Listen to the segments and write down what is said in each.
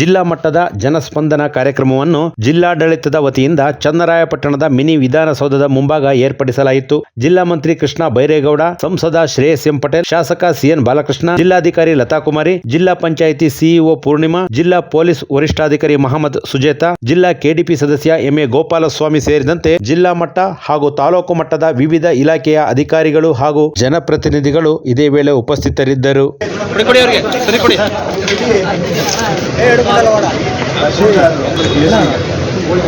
ಜಿಲ್ಲಾ ಮಟ್ಟದ ಜನಸ್ಪಂದನ ಕಾರ್ಯಕ್ರಮವನ್ನು ಜಿಲ್ಲಾಡಳಿತದ ವತಿಯಿಂದ ಚನ್ನರಾಯಪಟ್ಟಣದ ಮಿನಿ ವಿಧಾನಸೌಧದ ಮುಂಭಾಗ ಏರ್ಪಡಿಸಲಾಯಿತು. ಜಿಲ್ಲಾ ಮಂತ್ರಿ ಕೃಷ್ಣ ಬೈರೇಗೌಡ, ಸಂಸದ ಶ್ರೇಯಸ್ ಎಂ ಪಟೇಲ್, ಶಾಸಕ ಸಿಎನ್ ಬಾಲಕೃಷ್ಣ, ಜಿಲ್ಲಾಧಿಕಾರಿ ಲತಾ ಕುಮಾರಿ, ಜಿಲ್ಲಾ ಪಂಚಾಯಿತಿ ಸಿಇಒ ಪೂರ್ಣಿಮಾ, ಜಿಲ್ಲಾ ಪೊಲೀಸ್ ವರಿಷ್ಠಾಧಿಕಾರಿ ಮಹಮ್ಮದ್ ಸುಜೇತ, ಜಿಲ್ಲಾ ಕೆಡಿಪಿ ಸದಸ್ಯ ಎಂಎ ಗೋಪಾಲಸ್ವಾಮಿ ಸೇರಿದಂತೆ ಜಿಲ್ಲಾ ಮಟ್ಟ ಹಾಗೂ ತಾಲೂಕು ಮಟ್ಟದ ವಿವಿಧ ಇಲಾಖೆಯ ಅಧಿಕಾರಿಗಳು ಹಾಗೂ ಜನಪ್ರತಿನಿಧಿಗಳು ಇದೇ ವೇಳೆ ಉಪಸ್ಥಿತರಿದ್ದರು. ಕೊಡಿ ಕೊಡಿ ಅವ್ರಿಗೆ ಸರಿ ಕೊಡಿ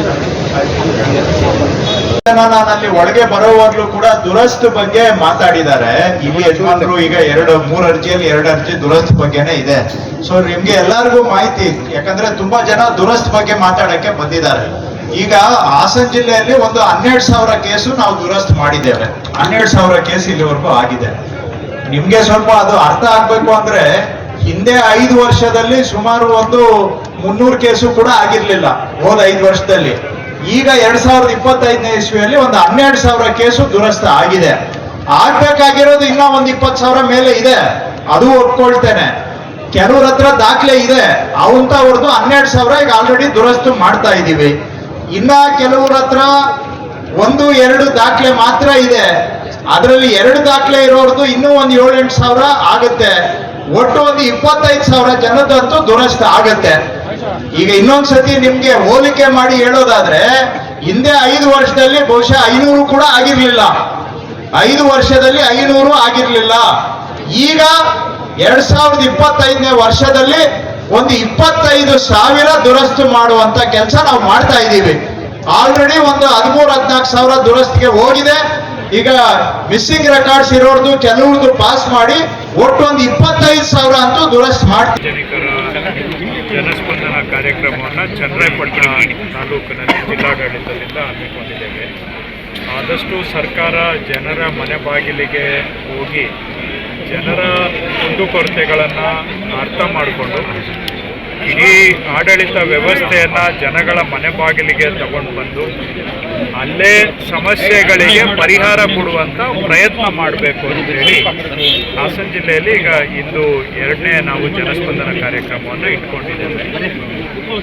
ನಾನು ಅಲ್ಲಿ ಒಳಗೆ ಬರೋವಾಗ್ಲೂ ಕೂಡ ದುರಸ್ತು ಬಗ್ಗೆ ಮಾತಾಡಿದ್ದಾರೆ. ಇಲ್ಲಿ ಯಜಮಾನರು ಈಗ ಎರಡು, ಮೂರ್ ಅರ್ಜಿಯಲ್ಲಿ ಎರಡು ಅರ್ಜಿ ದುರಸ್ತ್ ಬಗ್ಗೆನೇ ಇದೆ. ಸೊ ನಿಮ್ಗೆ ಎಲ್ಲರಿಗೂ ಮಾಹಿತಿ, ಯಾಕಂದ್ರೆ ತುಂಬಾ ಜನ ದುರಸ್ತ್ ಬಗ್ಗೆ ಮಾತಾಡಕ್ಕೆ ಬಂದಿದ್ದಾರೆ. ಈಗ ಹಾಸನ್ ಜಿಲ್ಲೆಯಲ್ಲಿ ಒಂದು ಹನ್ನೆರಡು ಸಾವಿರ ಕೇಸು ನಾವು ದುರಸ್ತ್ ಮಾಡಿದ್ದೇವೆ. ಹನ್ನೆರಡು ಸಾವಿರ ಕೇಸ್ ಇಲ್ಲಿವರೆಗೂ ಆಗಿದೆ. ನಿಮ್ಗೆ ಸ್ವಲ್ಪ ಅದು ಅರ್ಥ ಆಗ್ಬೇಕು ಅಂದ್ರೆ ಹಿಂದೆ ಐದು ವರ್ಷದಲ್ಲಿ ಸುಮಾರು ಒಂದು ಮುನ್ನೂರು ಕೇಸು ಕೂಡ ಆಗಿರ್ಲಿಲ್ಲ ಹೋದ ಐದು ವರ್ಷದಲ್ಲಿ. ಈಗ ಎರಡ್ ಸಾವಿರದ ಇಪ್ಪತ್ತೈದನೇ ಇಸ್ವಿಯಲ್ಲಿ ಒಂದು ಹನ್ನೆರಡು ಸಾವಿರ ಕೇಸು ದುರಸ್ತ ಆಗಿದೆ. ಆಗ್ಬೇಕಾಗಿರೋದು ಇನ್ನೂ ಒಂದು ಇಪ್ಪತ್ತು ಸಾವಿರ ಮೇಲೆ ಇದೆ. ಅದು ಒಪ್ಕೊಳ್ತೇನೆ. ಕೆಲವ್ರ ಹತ್ರ ದಾಖಲೆ ಇದೆ. ಅವಂತವ್ರದ್ದು ಹನ್ನೆರಡು ಸಾವಿರ ಈಗ ಆಲ್ರೆಡಿ ದುರಸ್ತು ಮಾಡ್ತಾ ಇದ್ದೀವಿ. ಇನ್ನ ಕೆಲವ್ರ ಹತ್ರ ಒಂದು, ಎರಡು ದಾಖಲೆ ಮಾತ್ರ ಇದೆ. ಅದರಲ್ಲಿ ಎರಡು ದಾಖಲೆ ಇರೋರ್ದು ಇನ್ನೂ ಒಂದು ಏಳೆಂಟು ಸಾವಿರ ಆಗುತ್ತೆ. ಒಟ್ಟು ಒಂದು ಇಪ್ಪತ್ತೈದು ಸಾವಿರ ಜನದಂತೂ ದುರಸ್ತ ಆಗತ್ತೆ. ಈಗ ಇನ್ನೊಂದ್ಸತಿ ನಿಮ್ಗೆ ಹೋಲಿಕೆ ಮಾಡಿ ಹೇಳೋದಾದ್ರೆ, ಹಿಂದೆ ಐದು ವರ್ಷದಲ್ಲಿ ಬಹುಶಃ ಐನೂರು ಕೂಡ ಆಗಿರ್ಲಿಲ್ಲ. ಐದು ವರ್ಷದಲ್ಲಿ ಐನೂರು ಆಗಿರ್ಲಿಲ್ಲ. ಈಗ ಎರಡ್ ಸಾವಿರದ ಇಪ್ಪತ್ತೈದನೇ ವರ್ಷದಲ್ಲಿ ಒಂದು ಇಪ್ಪತ್ತೈದು ಸಾವಿರ ದುರಸ್ತು ಮಾಡುವಂತ ಕೆಲಸ ನಾವು ಮಾಡ್ತಾ ಇದ್ದೀವಿ. ಆಲ್ರೆಡಿ ಒಂದು ಹದಿಮೂರು, ಹದಿನಾಲ್ಕು ಸಾವಿರ ದುರಸ್ತಿಗೆ ಹೋಗಿದೆ. ಈಗ ಮಿಸ್ಸಿಂಗ್ ರೆಕಾರ್ಡ್ಸ್ ಇರೋರ್ದು ಕೆಲವ್ರದ್ದು ಪಾಸ್ ಮಾಡಿ ಒಟ್ಟು ಒಂದು ಇಪ್ಪತ್ತೈದು ಸಾವಿರ ಅಂತೂ ದುರಸ್ತಿ ಮಾಡ್ತೀವಿ ಜನಸ್ಪಂದನ ಕಾರ್ಯಕ್ರಮವನ್ನು ಚನ್ನರಾಯಪಟ್ಟಣ ತಾಲೂಕಿನಲ್ಲಿ ಜಿಲ್ಲಾಡಳಿತದಿಂದ ಹಮ್ಮಿಕೊಂಡಿದ್ದೇವೆ. ಆದಷ್ಟು ಸರ್ಕಾರ ಜನರ ಮನೆ ಬಾಗಿಲಿಗೆ ಹೋಗಿ ಜನರ ಕುಂದುಕೊರತೆಗಳನ್ನು ಅರ್ಥ ಮಾಡಿಕೊಂಡು ಇಡೀ ಆಡಳಿತ ವ್ಯವಸ್ಥೆಯನ್ನು ಜನಗಳ ಮನೆ ಬಾಗಿಲಿಗೆ ತಗೊಂಡು ಬಂದು ಅಲ್ಲೇ ಸಮಸ್ಯೆಗಳಿಗೆ ಪರಿಹಾರ ಕೊಡುವಂಥ ಪ್ರಯತ್ನ ಮಾಡಬೇಕು ಅಂತ ಹೇಳಿ ಹಾಸನ ಜಿಲ್ಲೆಯಲ್ಲಿ ಈಗ ಇಂದು ಎರಡನೇ ನಾವು ಜನಸ್ಪಂದನ ಕಾರ್ಯಕ್ರಮವನ್ನು ಇಟ್ಕೊಂಡಿದ್ದೇವೆ.